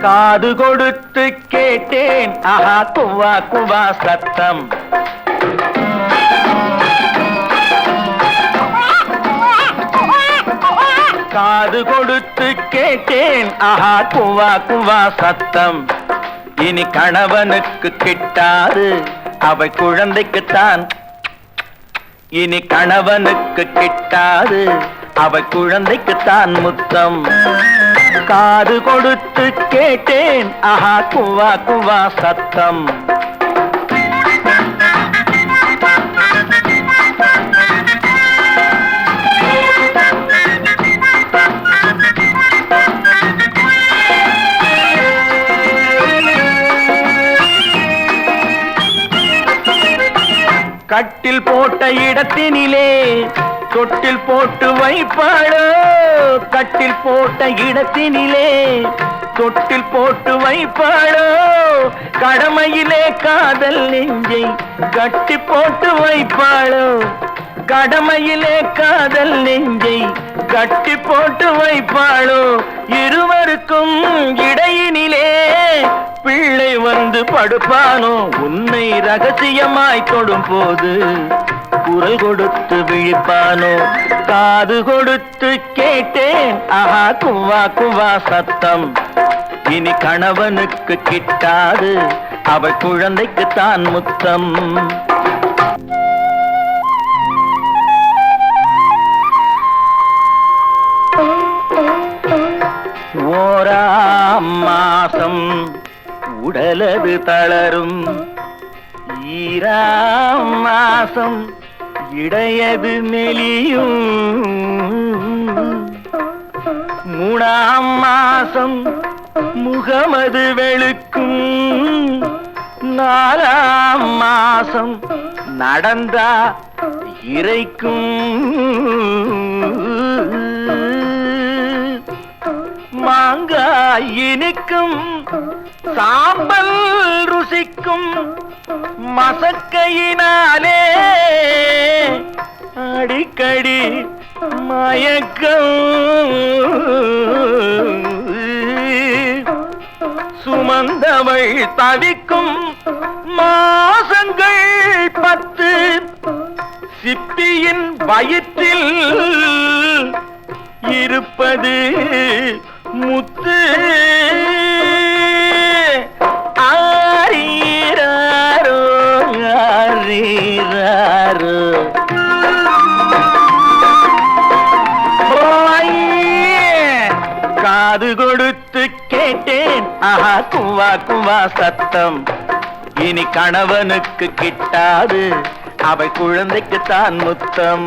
காது கொடுத்து கேட்டேன். ஆஹா குவா குவா சத்தம். காது கொடுத்து கேட்டேன். ஆஹா குவா குவா சத்தம். இனி கணவனுக்கு கிட்டாது. அவை குழந்தைக்குத்தான். இனி கணவனுக்கு கிட்டாது. அவை குழந்தைக்குத்தான் முத்தம். காது கொடுத்து கேட்டேன். ஆஹா குவா குவா சத்தம். கட்டில் போட்ட இடத்தினிலே தொட்டில் போட்டு வைப்பாளோ? கட்டில் போட்ட இடத்தினிலே தொட்டில் போட்டு வைப்பாளோ? கடமையிலே காதல் நெஞ்சை கட்டி போட்டு வைப்பாளோ? கடமையிலே காதல் நெஞ்சை கட்டி போட்டு வைப்பாளோ? இருவருக்கும் இடையினிலே பிள்ளை வந்து படுப்பானோ? உன்னை ரகசியமாய் தொடும் போது குரல் கொடுத்து விழிப்பானோ? காது கொடுத்து கேட்டேன். ஆஹா குவா குவா சத்தம். இனி கணவனுக்கு கிட்டாது. அவள் குழந்தைக்கு தான் முத்தம். ஓராம் மாசம் உடலது தளரும். ஈரா மாசம் இடையது நெளியும் மூணாம் மாசம் முகமது வெளுக்கும். நாலாம் மாசம் நடந்தா இறைக்கும். மாங்காய் இனிக்கும் சாம்பல் ருசிக்கும் மசக்கையினாலே அடிக்கடி மயக்கம். சுமந்தவள் தவிக்கும் மாசங்கள் பத்து. சிப்பியின் வயிற்றில் இருப்பது காது கொடுத்து கேட்டேன். ஆஹா குவா குவா சத்தம். இனி கணவனுக்கு கிட்டாது. அவை குழந்தைக்கு தான் முத்தம்.